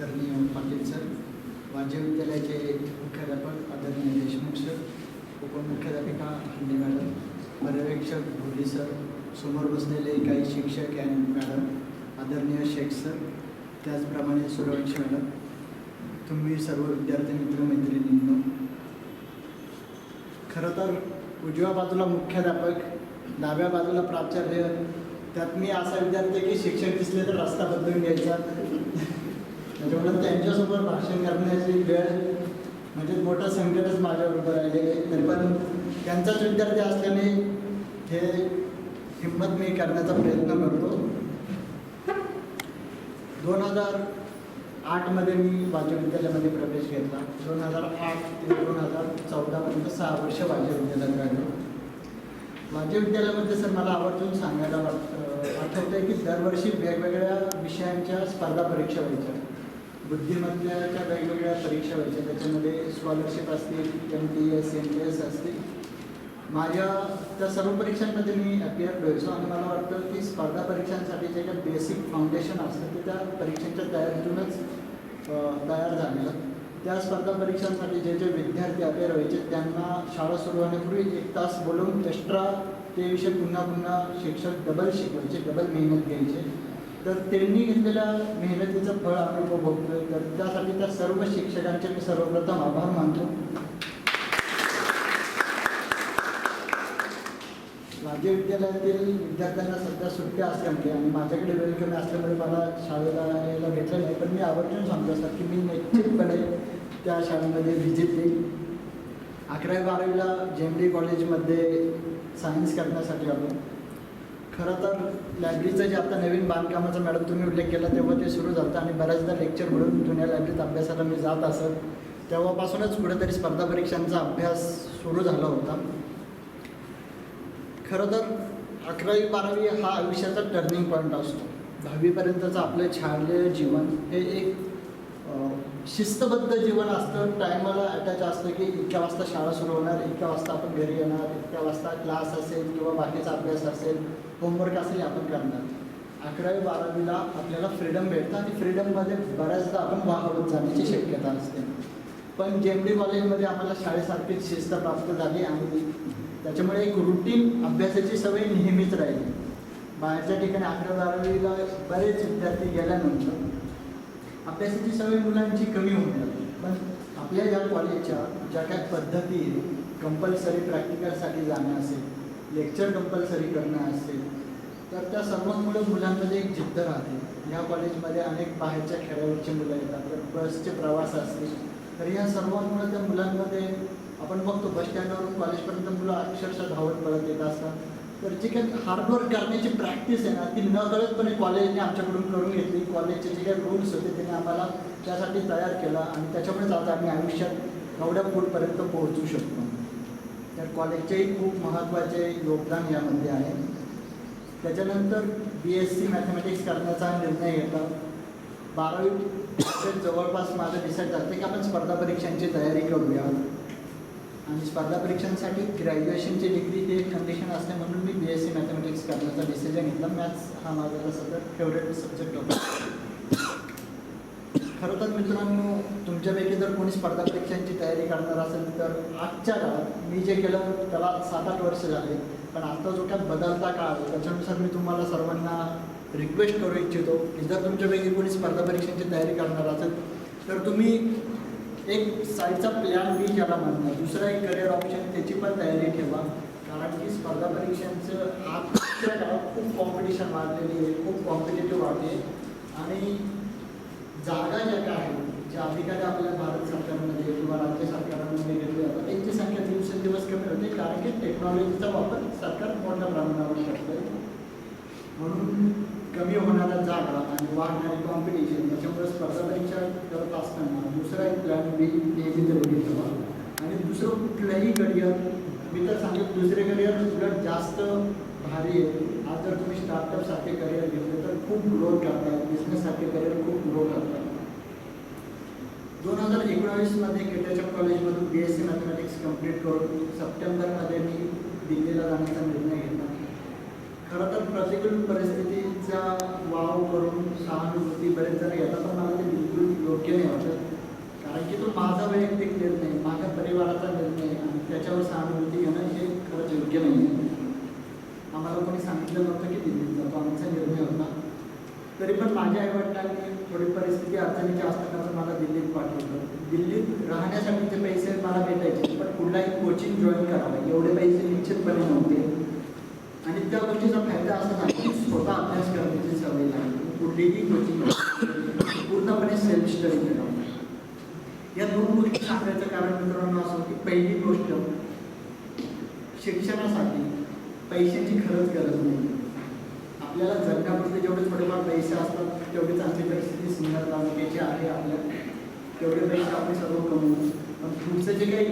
आदरणीय पाटील सर वाद्य विद्यालयाचे मुख्याध्यापक आदरणीय देशमुख सर उपमुख्याध्यापिका हंडे मॅडम पर्यवेक्षक भोली सर समोर बसलेले काही शिक्षक आणि मॅडम आदरणीय शेख सर त्याचप्रमाणे सूर्यवंशी मॅडम तुम्ही सर्व विद्यार्थी मित्र मैत्रिणींनो. खरं तर उजव्या बाजूला मुख्याध्यापक डाव्या बाजूला प्राचार्य त्यात मी असा विद्यार्थी की शिक्षक दिसले तर रस्ता बदलून घ्यायचा. त्याच्यामुळे त्यांच्यासोबत भाषण करण्याची वेळ म्हणजे मोठं संकटच माझ्याबरोबर राहिलेलं आहे. तरी पण त्यांचाच विद्यार्थी असल्याने हे हिंमत मी करण्याचा प्रयत्न करतो. दोन हजार आठमध्ये मी वाद्य विद्यालयामध्ये प्रवेश घेतला. दोन हजार आठ ते दोन हजार चौदापर्यंत सहा वर्ष वाद्य विद्यालयात राहिलो. वाद्य विद्यालयामध्ये सर मला आवर्जून सांगायला वाटतं आठवतं आहे की दरवर्षी वेगवेगळ्या विषयांच्या स्पर्धा परीक्षा व्हायच्या. बुद्धिमत्तेच्या वेगवेगळ्या परीक्षा व्हायच्या. त्याच्यामध्ये स्कॉलरशिप असतील M P S M P S असतील. माझ्या त्या सर्व परीक्षांमध्ये मी अपियर व्हायचो आणि मला वाटतं की स्पर्धा परीक्षांसाठी जे काही बेसिक फाउंडेशन असतं ते त्या परीक्षांच्या तयारीतूनच तयार झालेलं. त्या स्पर्धा परीक्षांसाठी जे जे विद्यार्थी अपियर व्हायचे त्यांना शाळा सुरू होण्यापूर्वी एक तास बोलवून एक्स्ट्रा ते विषय पुन्हा पुन्हा शिक्षक डबल शिकवायचे डबल मेहनत घ्यायचे. तर त्यांनी घेतलेल्या मेहनतीचं फळ आपण उपभोगतोय तर त्यासाठी त्या सर्व शिक्षकांचे मी सर्वप्रथम आभार मानतो. राज्य विद्यालयातील विद्यार्थ्यांना सध्या सुट्ट्या असल्यामुळे आणि माझ्याकडे वेळ कमी असल्यामुळे मला शाळेला यायला भेटलं नाही. पण मी आवर्जून सांगतो सर की मी निश्चितपणे त्या शाळेमध्ये व्हिजिट देईन अकरावी बारावीला जेमडी कॉलेजमध्ये सायन्स करण्यासाठी आलो. खरं तर लायब्ररीचं जे आता नवीन बांधकामाचा मॅडम तुम्ही उल्लेख केला तेव्हा ते सुरू झालं आणि बऱ्याचदा लेक्चर म्हणून जुन्या लायब्ररीत अभ्यासाला मी जात असत. तेव्हापासूनच कुठेतरी स्पर्धा परीक्षांचा अभ्यास सुरू झाला होता. खरं तर अकरावी बारावी हा आयुष्याचा टर्निंग पॉईंट असतो. दहावीपर्यंतचं आपलं छानलेलं जीवन हे एक शिस्तबद्ध जीवन असतं. टायमाला अटॅच असतं की इतक्या वाजता शाळा सुरू होणार इतक्या वाजता आपण घरी येणार इतक्या वाजता क्लास असेल किंवा बाकीचा अभ्यास असेल होमवर्क असेल आपण करणार. अकरावी बारावीला आपल्याला फ्रीडम भेटतं आणि फ्रीडममध्ये बऱ्याचदा आपण वाहवत जाण्याची शक्यता असते. पण जेमडी कॉलेजमध्ये आम्हाला शाळेसारखीच शिस्त प्राप्त झाली आणि त्याच्यामुळे एक रुटीन अभ्यासाची सवय नेहमीच राहिली. बाहेरच्या ठिकाणी अकरावी बारावीला बरेच विद्यार्थी गेल्यानंतर अभ्यासाची सवय मुलांची कमी होऊन जाते. पण आपल्या या कॉलेजच्या ज्या काय पद्धती कंपल्सरी प्रॅक्टिकलसाठी जाणं असेल लेक्चर कंपल्सरी करणं असेल तर त्या सर्वांमुळे मुलांमध्ये एक जिद्द राहते. ह्या कॉलेजमध्ये अनेक बाहेरच्या खेड्यावरची मुलं येतात तर बसचे प्रवास असतील तर या सर्वांमुळे त्या मुलांमध्ये आपण बघतो बस स्टँडवरून कॉलेजपर्यंत मुलं अक्षरशः धावत पडत येत असतात. तर जी काही हार्डवर्क करण्याची प्रॅक्टिस आहे ना ती नकळतपणे कॉलेजने आमच्याकडून करून घेतली. कॉलेजचे जे काही रूल्स होते त्याने आम्हाला त्यासाठी तयार केला आणि त्याच्यामुळेच आता आम्ही आयुष्यात एवढ्या पुढपर्यंत पोहोचू शकतो. तर कॉलेजचेही खूप महत्त्वाचे योगदान यामध्ये आहे. त्याच्यानंतर बी एस सी मॅथमॅटिक्स करण्याचा निर्णय घेतला. बारावी जवळपास माझं डिसाईड झालं. की आपण स्पर्धा परीक्षांची तयारी करूया. आणि स्पर्धा परीक्षांसाठी ग्रॅज्युएशनची डिग्री ही कंडिशन असते म्हणून मी बी एस सी मॅथमॅटिक्स करण्याचा डिसिजन घेतला. मॅथ्स हा माझा तसं तर फेवरेट सब्जेक्ट होता. खरं तर मित्रांनो तुमच्यापैकी जर कोणी स्पर्धा परीक्षांची तयारी करणार असेल तर आजच्या काळात मी जे केलं त्याला सात आठ वर्ष झाले. पण आता जो काय बदलता काळ आहे त्याच्यानुसार मी तुम्हाला सर्वांना रिक्वेस्ट करू इच्छितो की जर तुमच्यापैकी कोणी स्पर्धा परीक्षांची तयारी करणार असेल तर तुम्ही एक साईडचा प्लॅन बी ज्याला म्हणतात. दुसरा एक करिअर ऑप्शन त्याची पण तयारी ठेवा. कारण की स्पर्धा परीक्षांचं आजच्या काळात खूप कॉम्पिटिशन वाढलेली आहे खूप कॉम्पिटेटिव्ह वाढते आणि जागा ज्या काय आहेत ज्या अधिकारी आपल्या भारत सरकारमध्ये किंवा राज्य सरकारांमध्ये घेतले जातात त्यांची संख्या दिवसेंदिवस कमी होते. कारण की टेक्नॉलॉजीचा वापर सरकार मोठ्या प्रमाणावर करतंय. म्हणून कमी होणारा जागा आणि वाढणारी कॉम्पिटिशन याच्यामुळे स्पर्धा परीक्षा करत असताना दुसरा एक प्लॅन बी नेहमी जरुरी ठेवा. आणि दुसरं कुठलंही करिअर मी तर सांगेन दुसरे करिअर उलट जास्त भारी आहे. आज जर तुम्ही स्टार्टअपसारखे करिअर घेतले तर खूप ग्रो करतात बिझनेससारखे करिअर खूप ग्रो करतात. दोन हजार एकोणावीसमध्ये केटाच्या कॉलेजमधून B S C mathematics complete करून सप्टेंबरमध्ये मी दिल्लीला जाण्याचा निर्णय घेतला. खरं तर प्रतिकूल परिस्थितीचा वाव करून सहानुभूती बरेच जण घेतात पण मला ते बिलकुल योग्य नाही वाटत. कारण की तो माझा वैयक्तिक निर्णय माझ्या परिवाराचा निर्णय आणि त्याच्यावर सहानुभूती घेणं हे खरंच योग्य नाही आहे. आम्हाला कोणी सांगितलं नव्हतं की दिल्लीत जातो आमचा निर्णय होता. तरी पण माझ्या आईवडिलांनी थोडी परिस्थिती अडचणीची असताना मला दिल्लीत पाठवलं. दिल्लीत राहण्यासाठीचे पैसे मला भेटायचे पण कुठलाही कोचिंग जॉईन करावं एवढे पैसे निश्चितपणे नव्हते. आणि त्या गोष्टीचा फायदा असा झाला की स्वतः अभ्यास करण्याची सवय लागली कुठलीही कोचिंग पूर्णपणे सेल्फ स्टडी करावं या दोन गोष्टी सांगायचं कारण मित्रांनो असं की पहिली गोष्ट शिक्षणासाठी पैशाची खरंच गरज नाही. आपल्याला जगण्यापुरते जेवढे थोडेफार पैसे असतात तेवढी चांगली परिस्थिती सुंदर तालुक्याची आहे आपल्या. तेवढे पैसे आपण सर्व कमवू. पण पुढचं जे काही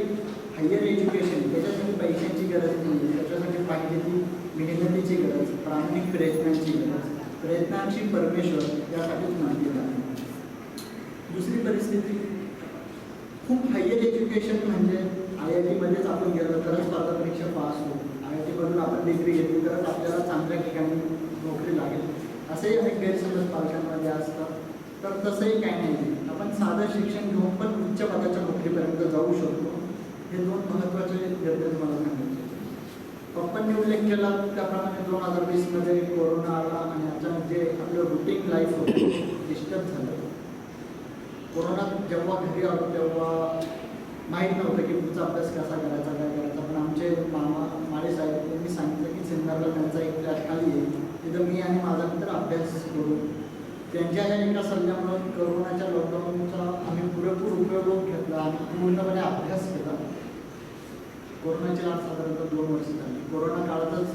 हायर एज्युकेशन त्याच्यासाठी पैशांची गरज नाही. त्याच्यासाठी पाहिजे ती मेहनतीची गरज प्रामाणिक प्रयत्नांची गरज प्रयत्नांची परमेश्वर यासाठीच मानली जाते. दुसरी परिस्थिती खूप हायर एज्युकेशन म्हणजे आय आय टीमध्येच आपण गेलो तरच स्पर्धा परीक्षा पास होऊ आय आय टीमधून आपण डिग्री घेतली तरच आपल्याला चांगल्या ठिकाणी नोकरी लागेल. असेही अनेक गैरसमज पालकांमध्ये असतात. तर तसंही काही नाही. आपण साधं शिक्षण घेऊन पण उच्च पदाच्या नोकरीपर्यंत जाऊ शकतो. हे दोन महत्त्वाचे निर्देश मला सांगितले पप्पांनी उल्लेख केला त्याप्रमाणे दोन हजार वीसमध्ये कोरोना आला आणि अचानक जे आपलं रुटीन लाईफ होतं डिस्टर्ब झालं. कोरोनात जेव्हा घरी आलो तेव्हा माहीत नव्हतं की पुढचा अभ्यास कसा करायचा काय करायचा. पण आमचे मामा माळे साहेब यांनी सांगितलं की सिन्नरला त्यांचा एक फ्लॅट खाली आहे. तिथं मी आणि माझा मित्र अभ्यास करू. त्यांच्या या एका सल्ल्यामुळं कोरोनाच्या लॉकडाऊनचा आम्ही पुरेपूर उपयोग घेतला आणि पूर्णपणे अभ्यास केला. कोरोनाची लाट साधारणतः दोन वर्ष झाली. कोरोना काळातच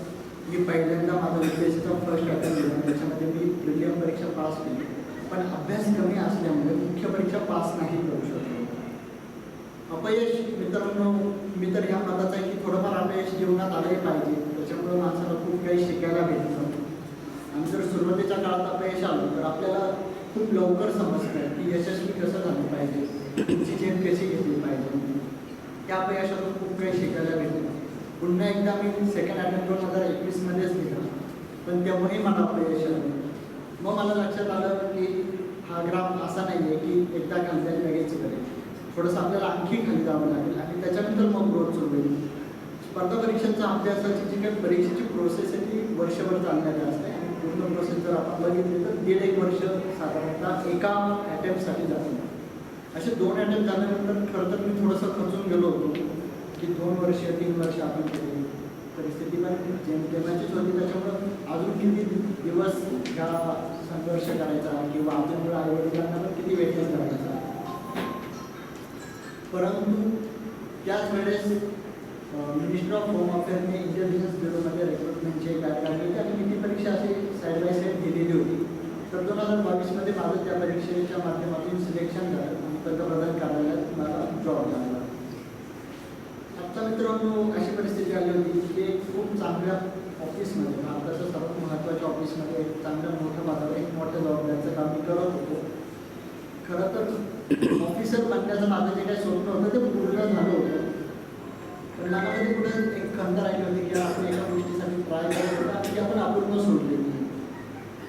मी पहिल्यांदा माझा विदेशचा फर्स्ट अटेम्प्ट दिला त्याच्यामध्ये मी प्रिलियम परीक्षा पास केली. पण अभ्यास कमी असल्यामुळे मुख्य परीक्षा पास नाही करू शकलो. अपयश मित्रांनो मी तर ह्या मताचा आहे की थोडंफार अपयश जीवनात आलंही पाहिजे. त्याच्यामुळे माणसाला खूप काही शिकायला भेटतं. आणि जर सुरुवातीच्या काळात अपयश आलं तर आपल्याला खूप लवकर समजतं की यशस्वी कसं झालं पाहिजे. तुमची झेप कशी घेतली पाहिजे. त्या अपयशातून खूप काही शिकायला भेटलं. पुन्हा एकदा मी सेकंड अटेम्प्ट दोन हजार एकवीसमध्येच दिला पण तेव्हाही मला अपयश आलं. मग मला लक्षात आलं की हा ग्राम असा नाही आहे की एकदा घालता लगेच करेल थोडंसं आपल्याला आणखी खाली जावं लागेल आणि त्याच्यानंतर मग ग्रोथ सुरू होईल. स्पर्धा परीक्षांचा अभ्यासाची जी काही परीक्षेची प्रोसेस आहे ती वर्षभर चालणारी असते आणि पूर्ण प्रोसेस जर आपण बघितली तर दीड एक वर्ष साधारणतः एका अटेम्प्टसाठी जातं. असे दोन अटेम्प्ट झाल्यानंतर खरं तर मी थोडंसं खचून गेलो होतो की दोन वर्ष तीन वर्ष आपण केली. परिस्थिती पण जेम होती. त्याच्यामुळं अजून किती दिवस ह्या संघर्ष करायचा किंवा आपल्यामुळे आईवडिलांना पण किती वेटनेस करायचा? परंतु त्याच वेळेस मिनिस्टर ऑफ होम अफेअरने इंटेलिजन्स ब्युरोमध्ये रिक्रुटमेंटचे कार्यक्रम काढली. आणि किती परीक्षा अशी साईड बाय साईड दिलेली होती. तर दोन हजार बावीसमध्ये माझं त्या परीक्षेच्या माध्यमातून सिलेक्शन झालं आणि पंतप्रधान कार्यालयात मला जॉब लागला आजचा मित्रांनो अशी परिस्थिती आली होती की एक खूप चांगल्या ऑफिसमध्ये भारताच्या सर्वात महत्त्वाच्या ऑफिसमध्ये एक चांगल्या मोठ्या पदावर एक मोठ्या जबाबदारीचं काम मी करत होतो. खरं तर ऑफिसर बनण्याचं माझं जे काही स्वप्न होतं ते पूर्ण झालं होतं. पण मनामध्ये कुठे एक खंत राहिली होती की आपण एका गोष्टीसाठी ट्राय करत होता की आपण अपूर्ण सोडलेली.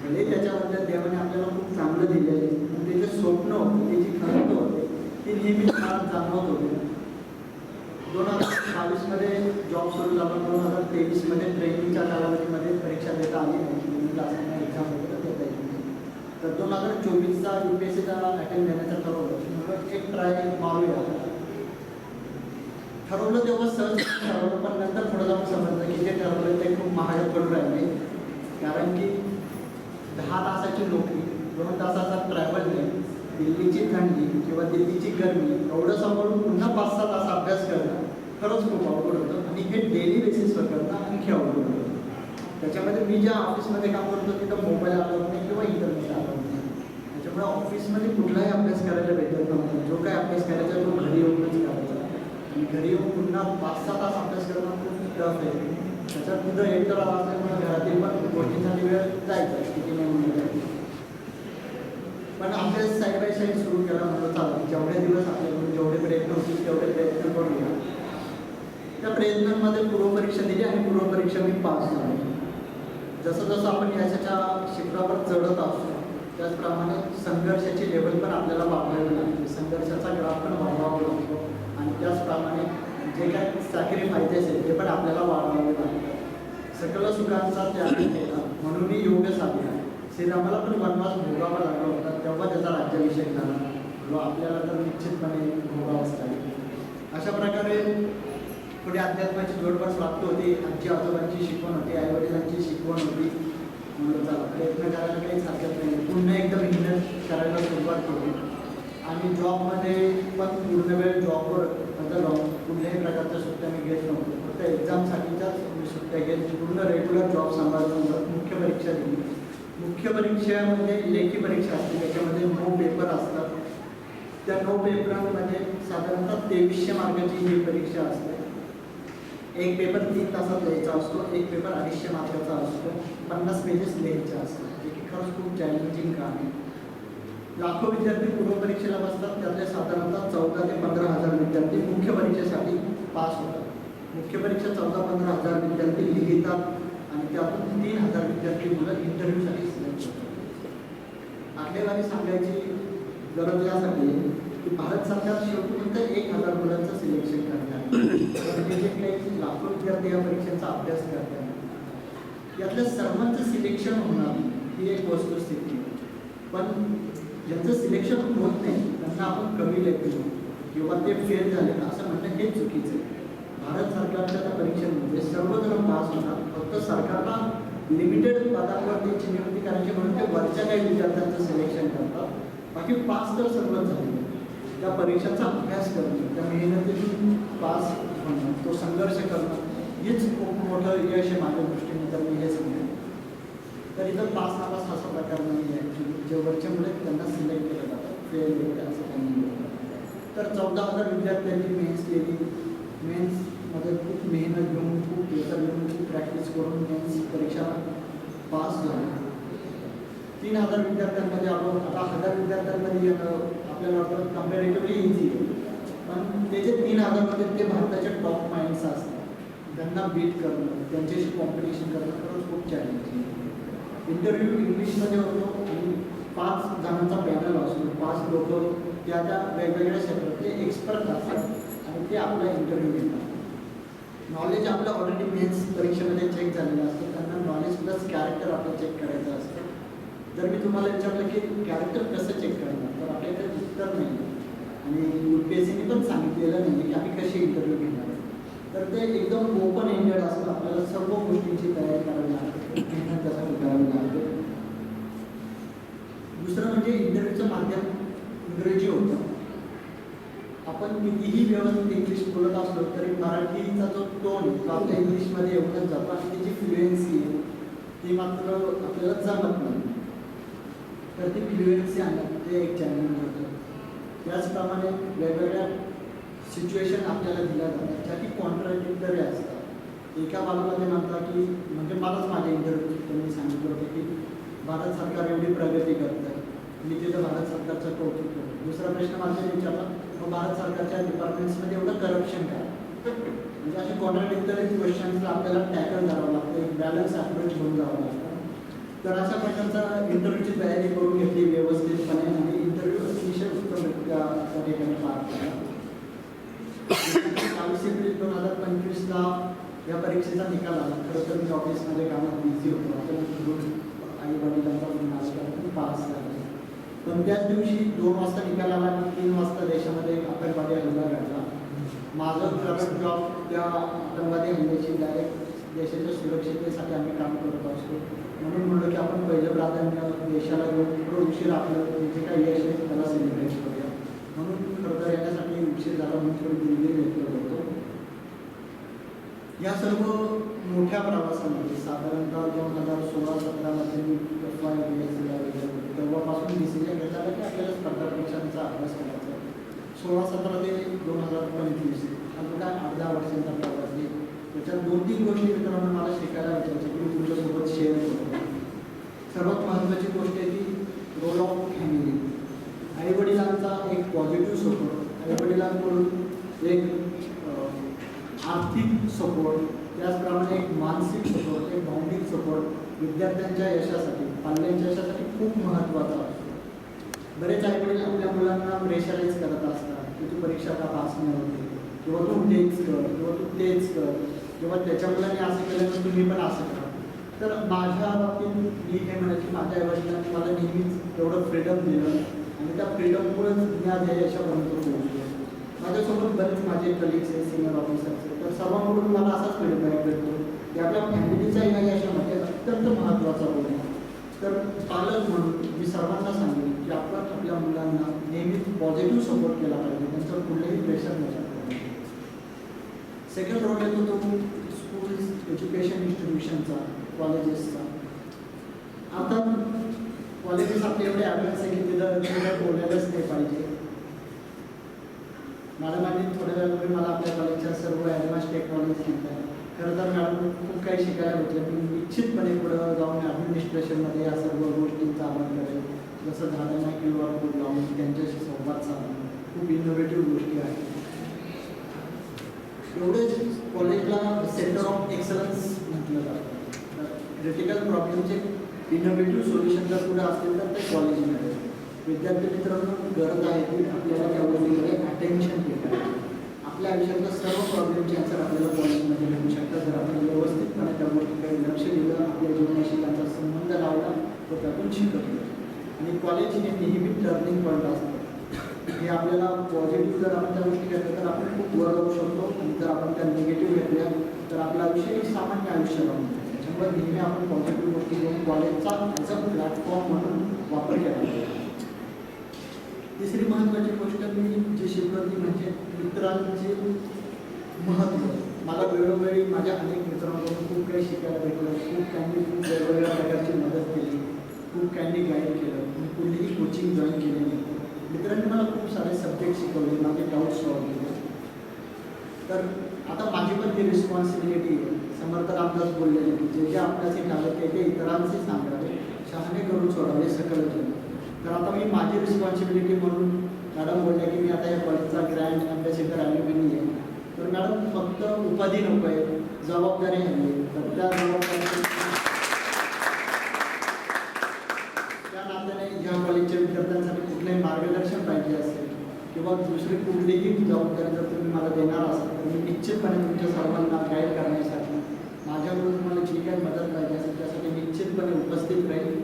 म्हणजे त्याच्याबद्दल देवाने आपल्याला खूप चांगलं दिलेलं आहे. पण ते जे स्वप्न होते त्याची जी होते ती नेहमी मला जाणवत होते. दोन हजार बावीसमध्ये जॉब सुरू झाला दोन हजार तेवीसमध्ये ट्रेनिंगच्या कालावधीमध्ये परीक्षा देता आली नाही. म्हणजे एक्झाम वगैरे देता येईल तर दोन हजार चोवीसचा यू पी एस सीचा अटेंड देण्याचं ठरवलं. एक ट्राय मारूया. ठरवलं तेव्हा सहज ठरवलं पण नंतर पुढे जाऊन समजलं की जे ठरवलं ते खूप महाग पडून राहिले. कारण की दहा तासाची नोकरी दोन तासाचा ट्रॅव्हल नाही दिल्लीची थंडी किंवा दिल्लीची गर्मी एवढं सांभाळून पुन्हा पाच सहा तास अभ्यास करणं खरंच खूप अवघड होतं. आणि हे डेली बेसिसवर करणं आणखी अवघड होतं. त्याच्यामध्ये मी ज्या ऑफिसमध्ये काम करतो तिथं मोबाईल आलो नाही किंवा इंटरनेट आलो नाही. त्याच्यामुळे ऑफिसमध्ये कुठलाही अभ्यास करायला भेटत नव्हता. जो काही अभ्यास करायचा तो घरी येऊनच करायचा. आणि घरी येऊन पुन्हा पाच सहा तास अभ्यास करणं खूप टफ आहे. सर तिथं एकटं राहावं असल्यामुळे घरातील पण गोष्टींसाठी वेळ जायचा किती नाही म्हणून पण आमच्या साईड बाय साईड सुरू केला म्हणलं चालू जेवढे दिवस आपल्याकडून जेवढे प्रयत्न होतील तेवढे प्रयत्न करूया. त्या प्रयत्नांमध्ये पूर्वपरीक्षा दिली आणि पूर्वपरीक्षा मी पास झाले. जसं जसं आपण यशाच्या शिखरावर चढत असतो त्याचप्रमाणे संघर्षाची लेवल पण आपल्याला वापरावी लागते. संघर्षाचा ग्राफ पण वाढवावा लागतो. आणि त्याचप्रमाणे जे काही सॅक्रिफायसेस आहेत ते पण आपल्याला वाढवावे लागतात. सकल सुखांचा त्याग केला म्हणून मी योग साधला श्रीरामाला पण वनवास भोगावा लागला होता तेव्हा त्याचा राज्याभिषेक झाला. व आपल्याला तर निश्चितपणे भोगावाच लागेल. अशा प्रकारे पुढे अध्यात्माची जोडपास प्राप्त होती. आजी आजोबांची शिकवण होती आई वडिलांची शिकवण होती. म्हणून चला प्रयत्न करायला काहीच हरकत नाही. पुन्हा एकदा मेहनत करायला सुरुवात केली आणि जॉबमध्ये पण पूर्ण वेळ जॉबवर नंतर कुठल्याही प्रकारच्या सुट्ट्या मी घेत नव्हतो. फक्त एक्झामसाठीच्याच मी सुट्ट्या घेत पूर्ण रेग्युलर जॉब सांभाळून मुख्य परीक्षा दिली. मुख्य परीक्षेमध्ये लेखी परीक्षा असते त्याच्यामध्ये नऊ पेपर असतात. त्या नऊ पेपरांमध्ये साधारणतः तेवीसशे मार्काची ही परीक्षा असते. एक पेपर तीन तासात लिहायचा असतो एक पेपर अडीचशे मार्काचा असतो पन्नास पेजेस लिहायचा असतो जे की खरंच खूप चॅलेंजिंग काम आहे. लाखो विद्यार्थी पूर्वपरीक्षेला बसतात त्यातले साधारणतः चौदा ते पंधरा हजार विद्यार्थी मुख्य परीक्षेसाठी पास होतात. मुख्य परीक्षा चौदा पंधरा हजार विद्यार्थी लिहितात आणि त्यातून तीन हजार विद्यार्थी मुलं इंटरव्ह्यूसाठी सिलेक्ट होतात. आपल्याला सांगायची गरज यासाठी की भारत सरकार शेवटी फक्त एक हजार मुलांचं सिलेक्शन करतात काही लाखो विद्यार्थी या परीक्षेचा अभ्यास करतात. यातल्या सर्वांचं सिलेक्शन होणार ही एक वस्तुस्थिती पण ज्यांचं सिलेक्शन होत नाही त्यांना आपण कमी लेखतो किंवा ते फेल झाले ना असं म्हणणं हे चुकीचं आहे. भारत सरकारच्या त्या परीक्षेमध्ये म्हणजे सर्वजण पास होतात. फक्त सरकारला लिमिटेड पदांवर त्यांची नियुक्ती करायची म्हणून ते वरच्या काही विद्यार्थ्यांचं सिलेक्शन करतात. बाकी पास तर सर्वच झाले. त्या परीक्षांचा अभ्यास करणं त्या मेहनतीतून पास होणं तो संघर्ष करणं हेच खूप मोठं यश आहे माझ्या दृष्टीने. तर मी हे सांगेन. तर इथं पास नापास असा प्रकार नाही आहे. जे वरचे मुले त्यांना सिलेक्ट केलं जातं. फेल वगैरे असं काही तर चौदा हजार विद्यार्थ्यांनी मेन्स केली. मेन्समध्ये खूप मेहनत घेऊन खूप पेपर घेऊन खूप प्रॅक्टिस करून मेन्स परीक्षा पास झाली. तीन हजार विद्यार्थ्यांमध्ये आपण आता हजार विद्यार्थ्यांमध्ये आपल्याला वाटतं कम्पॅरेटिव्हली इझी आहे. पण ते जे तीन हजारमध्ये ते भारताचे टॉप माइंड्स असतात. त्यांना बीट करणं त्यांच्याशी कॉम्पिटिशन करणं खरंच खूप चॅलेंजिंग इंटरव्ह्यू इंग्लिशमध्ये होतो आणि पाच जणांचा पॅनल असतो. पाच लोक त्या त्या वेगवेगळ्या क्षेत्रातले एक्सपर्ट असतात आणि ते आपला इंटरव्ह्यू घेतात. नॉलेज आपलं ऑलरेडी मेन्स परीक्षेमध्ये चेक झालेलं असतं. त्यांना नॉलेज प्लस कॅरेक्टर आपलं चेक करायचं असतं. जर मी तुम्हाला विचारलं की कॅरेक्टर कसं चेक करणार तर आपल्या इथे उत्तर नाही आणि यू पी एस सीने पण सांगितलेलं नाही की आम्ही कशी इंटरव्ह्यू घेणार आहे. तर ते एकदम ओपन एंडेड असतं. आपल्याला सर्व गोष्टींची तयारी करावी लागते. मेहनत त्यासाठी करावी लागते. दुसरं म्हणजे इंटरव्ह्यूचं माध्यम इंग्रजी होतं. आपण कितीही व्यवस्थित इंग्लिश बोलत असलो तरी मराठीचा जो टोन तो आपल्या इंग्लिशमध्ये एवढंच जातो आणि त्याची फ्लुएन्सी आहे ती मात्र आपल्याला जमत नाही. तर ती फ्लुएन्सी आणणं ते एक चॅलेंज होतं. त्याचप्रमाणे वेगवेगळ्या सिच्युएशन आपल्याला दिल्या जातात ज्या की कॉन्ट्राडिक्टरी असतात. एका बाजूला म्हणतात की म्हणजे मलाच माझ्या इंटरव्ह्यू त्यांनी सांगितलं होतं की भारत सरकार एवढी प्रगती करतं मी तिथं भारत सरकारचं कौतुक करतो दुसरा प्रश्न माझ्या विचारला. मग भारत सरकारच्या डिपार्टमेंट्समध्ये एवढं करप्शन काय? म्हणजे अशी कॉन्ट्राडिक्टरी क्वेश्चन्सला आपल्याला टॅकल करावं लागतं एक बॅलन्स अप्रोच घेऊन जावं लागतं. तर अशा प्रकारचा इंटरव्ह्यूची तयारी करून घेतली व्यवस्थितपणे आणि इंटरव्ह्यू अतिशय उत्तमरित्या त्या ठिकाणी पार केला बावीस एप्रिल दोन हजार पंचवीसला या परीक्षेचा निकाल आला. खरं तर मी ऑफिसमध्ये कामात बिझी होतो. आपण आई वडिलांचा पण पास झाला पण त्याच दिवशी दोन वाजता निकाल आला आणि तीन वाजता देशामध्ये एक आतंकवादी हल्ला घडला. माझं प्रायव्हेट जॉब त्या आतंकवादी हल्ल्याची डायरेक्ट देशाच्या सुरक्षिततेसाठी आम्ही काम करत असतो. म्हणून म्हणलं की आपण पहिलं प्राधान्य देशाला घेऊन थोडं उशीर आपलं जे काही यश आहे त्याला सेलिब्रेट करूया. म्हणून खरं तर याच्यासाठी उशीर झाला म्हणून थोडी दिल्ली घेतलं होतो. या सर्व मोठ्या प्रवासामध्ये साधारणतः दोन हजार सोळा सतरामध्ये मी तेव्हापासून डिसिजन घेतला की आपल्याला स्पर्धा परीक्षांचा अभ्यास करायचा सोळा सतरा ते दोन हजार पंचवीस अजून काय अर्ध्या वर्षांचा प्रवास आहे. त्याच्यात दोन तीन गोष्टी मित्रांनो मला शिकायला भेटायच्या. की मी तुमच्यासोबत शेअर करतो सर्वात महत्त्वाची गोष्ट आहे की रोल ऑफ फॅमिली आईवडिलांचा एक पॉझिटिव्ह सपोर्ट आईवडिलांकडून एक आर्थिक सपोर्ट त्याचप्रमाणे एक मानसिक सपोर्ट एक भावनिक सपोर्ट विद्यार्थ्यांच्या यशासाठी पाल्यांच्या यशासाठी खूप महत्त्वाचा असतो. बरेच आईवडील आपल्या मुलांना प्रेशराईज करत असतात की तू परीक्षा का पास नाही होते? किंवा तू तेच कर किंवा तू तेच कर किंवा त्याच्या मुलाने असं केलं तर तुम्ही पण असं करा. तर माझ्या बाबतीत मी हे म्हणायची माझ्या आईवडिलांनी मला नेहमीच एवढं फ्रीडम दिलं आणि त्या फ्रीडममुळेच मी आज या यशापर्यंत पोहोचलो माझ्यासोबत बरेच माझे कलिग्स आहेत सिनियर ऑफिसर्स तर सर्वांकडून मला असाच फीडबॅक भेटतो की आपल्या फॅमिलीचा या यशामध्ये अत्यंत महत्त्वाचा रोल आहे. तर पालक म्हणून मी सर्वांना सांगेन की आपण आपल्या मुलांना नेहमीच पॉझिटिव्ह सपोर्ट केला पाहिजे त्यांचं कुठलेही प्रेशर नाही सेकंड रोल येतो तो स्कूल एज्युकेशन इन्स्टिट्यूशनचा कॉलेजेसचा आता कॉलेजेस आपले एवढे ॲडव्हान्स आहे की तिथं तिथं बोलायलाच नाही पाहिजे. मॅडमांनी थोड्या वेळापूर्वी मला आपल्या कॉलेजच्या सर्व ॲडव्हान्स टेक्नॉलॉजी सांगितल्या खरं तर मॅडम खूप काही शिकायला भेटलं. मी निश्चितपणे पुढं जाऊन ॲडमिनिस्ट्रेशनमध्ये या सर्व गोष्टींचा अमल करेल. जसं झालं नाही क्यू आर कोड लावून त्यांच्याशी संवाद साधणं खूप इनोव्हेटिव्ह गोष्टी आहेत. एवढेच कॉलेजला सेंटर ऑफ एक्सलन्स म्हटलं जातं. क्रिटिकल प्रॉब्लेमचे इनोव्हेटिव्ह सोल्युशन जर कुठे असतील तर ते कॉलेजमध्ये विद्यार्थी मित्रांनो गरज आहे की आपल्याला त्या गोष्टीकडे अटेन्शन देतात आपल्या आयुष्यातला सर्व प्रॉब्लेमचे आन्सर आपल्याला कॉलेजमध्ये मिळू शकतात जर आपण व्यवस्थितपणे त्या गोष्टीकडे लक्ष दिलं आपल्या जीवनाशी त्यांचा संबंध लावला तर त्यातून शिकत आणि कॉलेज हे नेहमी टर्निंग पॉईंट असतं. हे आपल्याला पॉझिटिव्ह जर आपण त्या गोष्टी घेतल्या तर आपण खूप वर जाऊ शकतो. आणि जर आपण त्या निगेटिव्ह घेतल्या तर आपलं आयुष्य एक सामान्य आयुष्य राहून त्याच्यामुळे नेहमी आपण पॉझिटिव्ह गोष्टी घेऊन कॉलेजचा ॲज अ प्लॅटफॉर्म म्हणून वापर केला पाहिजे. तिसरी महत्त्वाची गोष्ट मी जे शिकलो ती म्हणजे मित्रांचे महत्त्व. मला वेळोवेळी माझ्या अनेक मित्रांकडून खूप काही शिकायला भेटलं. खूप त्यांनी खूप वेगवेगळ्या प्रकारची मदत केली. खूप त्यांनी गाईड केलं. मी कुठलीही कोचिंग जॉईन केली नाही. मित्रांनी मला खूप सारे सब्जेक्ट शिकवले. माझे डाऊट सॉल्व केले. तर आता माझी पण ती रिस्पॉन्सिबिलिटी आहे. समर्थ रामदास बोललेले की जे जे आपल्याशी घालत ते ते इतरांशी सांगावे. शहाणे करून सोडावे सकल तर आता मी माझी रिस्पॉन्सिबिलिटी म्हणून मॅडम बोलल्या की मी आता या कॉलेजचा ग्रँड अँबॅसिडर ॲल्युमिनी आहे तर मॅडम फक्त उपाधी नको आहे जबाबदारी हवी तर त्या जबाबदारी त्या नात्याने ह्या कॉलेजच्या विद्यार्थ्यांसाठी कुठलंही मार्गदर्शन पाहिजे असेल किंवा दुसरी कुठलीही जबाबदारी जर तुम्ही मला देणार असाल तर मी निश्चितपणे तुमच्या सर्वांना गाईड करण्यासाठी माझ्याकडून तुम्हाला जी काही मदत पाहिजे असेल त्यासाठी निश्चितपणे उपस्थित राहील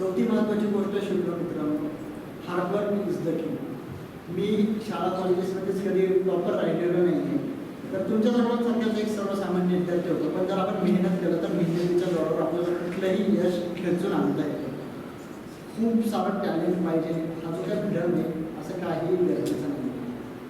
चौथी महत्त्वाची गोष्ट शुल्क मित्रांनो हार्डवर्क इज द की मी शाळा कॉलेजेसमध्येच कधी प्रॉपर राहिलेलो नाही आहे तर तुमच्या सर्वांसारखाच एक सर्वसामान्य विद्यार्थी होतो. पण जर आपण मेहनत केलं तर मेहनतीच्या जोरावर आपल्याला कुठलंही यश खेचून आणता येतं खूप सारं टॅलेंट पाहिजे. हा जो काही भ्रम आहे असं काहीही गरजेचं नाही.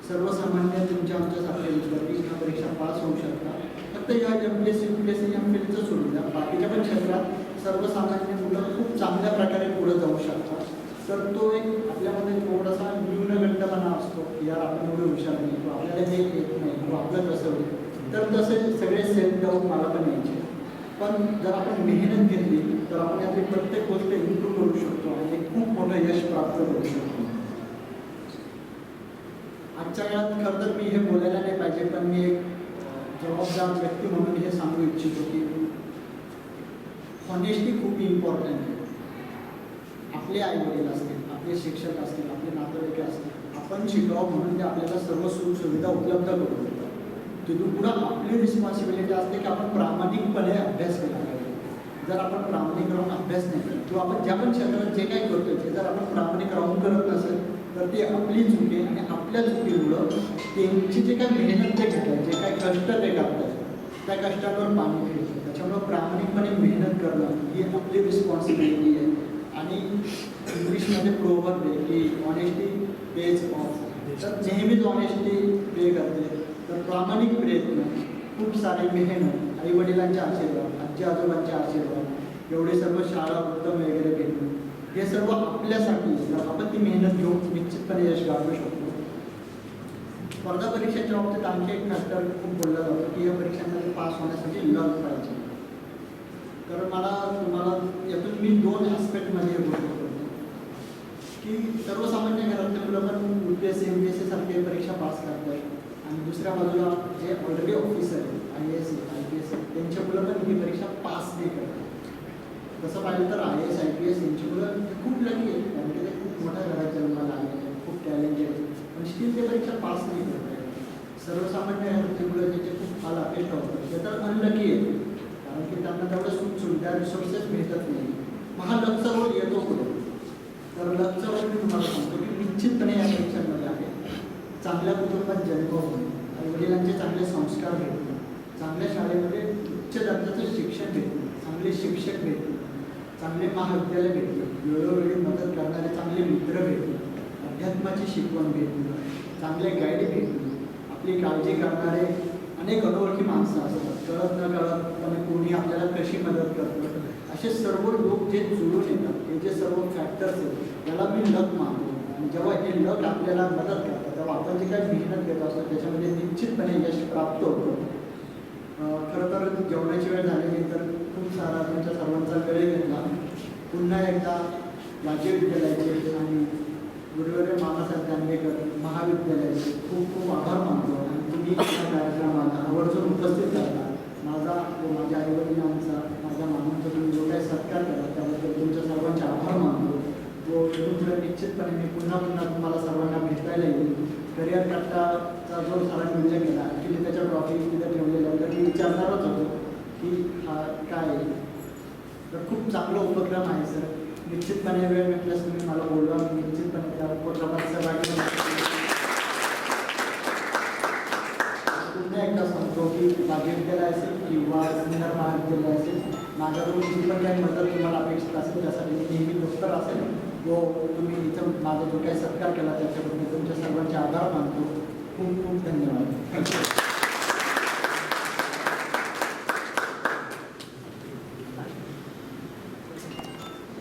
सर्वसामान्य तुमच्या आमच्यासारखे विद्यार्थी ह्या परीक्षा पास होऊ शकतात. फक्त या M P S C U P S C M फिलचं सोडून द्या. बाकीच्या पण क्षेत्रात सर्वसामान्य मुलं खूप चांगल्या प्रकारे पुढे जाऊ शकतात. तर तो एक आपल्यामध्ये थोडासा न्यूनगंडपणा असतो की यार आपण एवढे हुशार नाही किंवा आपल्याला हे येत नाही किंवा आपलं कसं होईल. तर तसे सगळे सेल्फ डाऊट मला पण यायचे. पण जर आपण मेहनत घेतली तर आपण यातली प्रत्येक गोष्ट इम्प्रूव्ह करू शकतो आणि एक खूप मोठं यश प्राप्त करू शकतो. आजच्या काळात खरं तर मी हे बोलायला नाही पाहिजे पण मी एक जबाबदार व्यक्ती म्हणून हे सांगू इच्छितो की ऑनेस्टी खूप इम्पॉर्टंट आहे. आपले आई वडील असतील आपले शिक्षक असतील आपले नातेवाईक असतील आपण शिकावं म्हणून ते आपल्याला सर्व सुखसुविधा उपलब्ध करून देतात. तिथून पुढं आपली रिस्पॉन्सिबिलिटी असते की आपण प्रामाणिकपणे अभ्यास केला पाहिजे. जर आपण प्रामाणिक राहून अभ्यास नाही करत किंवा आपण ज्या पण क्षेत्रात जे काही करतोय ते जर आपण प्रामाणिक राहून करत नसेल तर ते आपली चुकी आणि आपल्या चुकीमुळं त्यांची जे काही मेहनत ते घेतात जे काही कष्ट ते करतात त्या कष्टावर पाणी त्याच्यामुळं प्रामाणिकपणे मेहनत करणं ही आपली रिस्पॉन्सिबिलिटी आहे. आणि इंग्लिशमध्ये प्रोवर्ब आहे की ऑनेस्टी पेज ऑफ तर नेहमीच ऑनेस्टी पे करते. तर प्रामाणिक प्रयत्न खूप सारे मेहनत आई वडिलांचे आशीर्वाद आजी आजोबांचे आशीर्वाद एवढे सर्व शाळा उत्तम वगैरे भेटणं हे सर्व आपल्यासाठी जर आपण ती मेहनत घेऊन निश्चितपणे यश गाठू शकतो. स्पर्धा परीक्षेच्या बाबतीत आणखी एक फॅक्टर खूप बोलला जातो की या परीक्षांमध्ये पास होण्यासाठी लक पाहिजे. तर मला तुम्हाला यातून मी दोन ॲस्पेक्टमध्ये बोलतो. की सर्वसामान्य घरातले मुलं पण U P S C M P S C सारखे परीक्षा पास करतात. आणि दुसऱ्या बाजूला जे ऑलरेडी ऑफिसर आहे I S I P S त्यांच्या मुलं पण ही परीक्षा पास नाही करतात. तसं पाहिलं तर I S I P S यांची मुलं खूप लकी आहेत. कारण की ते खूप मोठ्या घरात जन्माला आले आहेत खूप टॅलेंटेड आहेत. पण स्टील ते परीक्षा पास नाही करत आहेत. सर्वसामान्य मुलं त्याचे खूप हाल अपेक्षा होतात ते तर अनलकी आहेत. की त्यांना तेवढं सुख सुविधा रिसोर्सेस मिळतात नाही. मग हा लकचा येतो पुढे. तर लकचा मी तुम्हाला सांगतो की निश्चितपणे या परीक्षांमध्ये आहे. चांगल्या कुटुंबात जन्म होणे आई वडिलांचे चांगले संस्कार भेटणे चांगल्या शाळेमध्ये उच्च दर्जाचं शिक्षण भेटणे चांगले शिक्षक भेटणे चांगले महाविद्यालय भेटले वेळोवेळी मदत करणारे चांगले मित्र भेटले अध्यात्माची शिकवण भेटली चांगले गाईड भेटले आपली काळजी करणारे अनेक अनोळखी माणसं असतात. कळत न कळतपणे कोणी आपल्याला कशी मदत करतं. असे सर्व लोक जे जुळून येतात हे जे सर्व फॅक्टर्स आहेत त्याला मी लक मानतो. आणि जेव्हा हे लक आपल्याला मदत करतात तेव्हा आपण जे काही मेहनत घेत असतो त्याच्यामध्ये निश्चितपणे यश प्राप्त होतं. खरं तर जेवणाची वेळ झालेली तर खूप सारा तुमच्या सर्वांचा वेळ घेतला. पुन्हा एकदा राज्य विद्यालयाचे आणि गुरुवारी मामासाहेब दांडेकर महाविद्यालयाचे खूप खूप आभार मानतो. मी त्या कार्यक्रमाला आवर्जून उपस्थित राहता माझा व माझ्या आईवडिलांचा माझ्या मामांचा तुम्ही जो काही सत्कार केला त्याबद्दल तुमच्या सर्वांचे आभार मानतो. व इथून निश्चितपणे मी पुन्हा पुन्हा तुम्हाला सर्वांना भेटायला येईल. करिअर कट्टाचा जो सारा उल्लेख केला ॲक्च्युली त्याच्या ट्रॉफी तिथे ठेवलेल्या तर मी विचारणारच होतो की हा काय आहे? तर खूप चांगला उपक्रम आहे सर. निश्चितपणे वेळ भेटल्यास तुम्ही मला बोलवा. निश्चितपणे त्या उपक्रमात सहभागी होणार. पुन्हा एकदा की भाग्य असेल किंवा सिन्नर महाविद्यालय असेल माझ्याकडून जी पण काही मदत तुम्हाला अपेक्षित असेल त्यासाठी मी नेहमी डॉक्टर असेल व तुम्ही इथं माझा जो काही सत्कार केला त्याच्याबद्दल तुमच्या सर्वांचे आभार मानतो. खूप खूप धन्यवाद.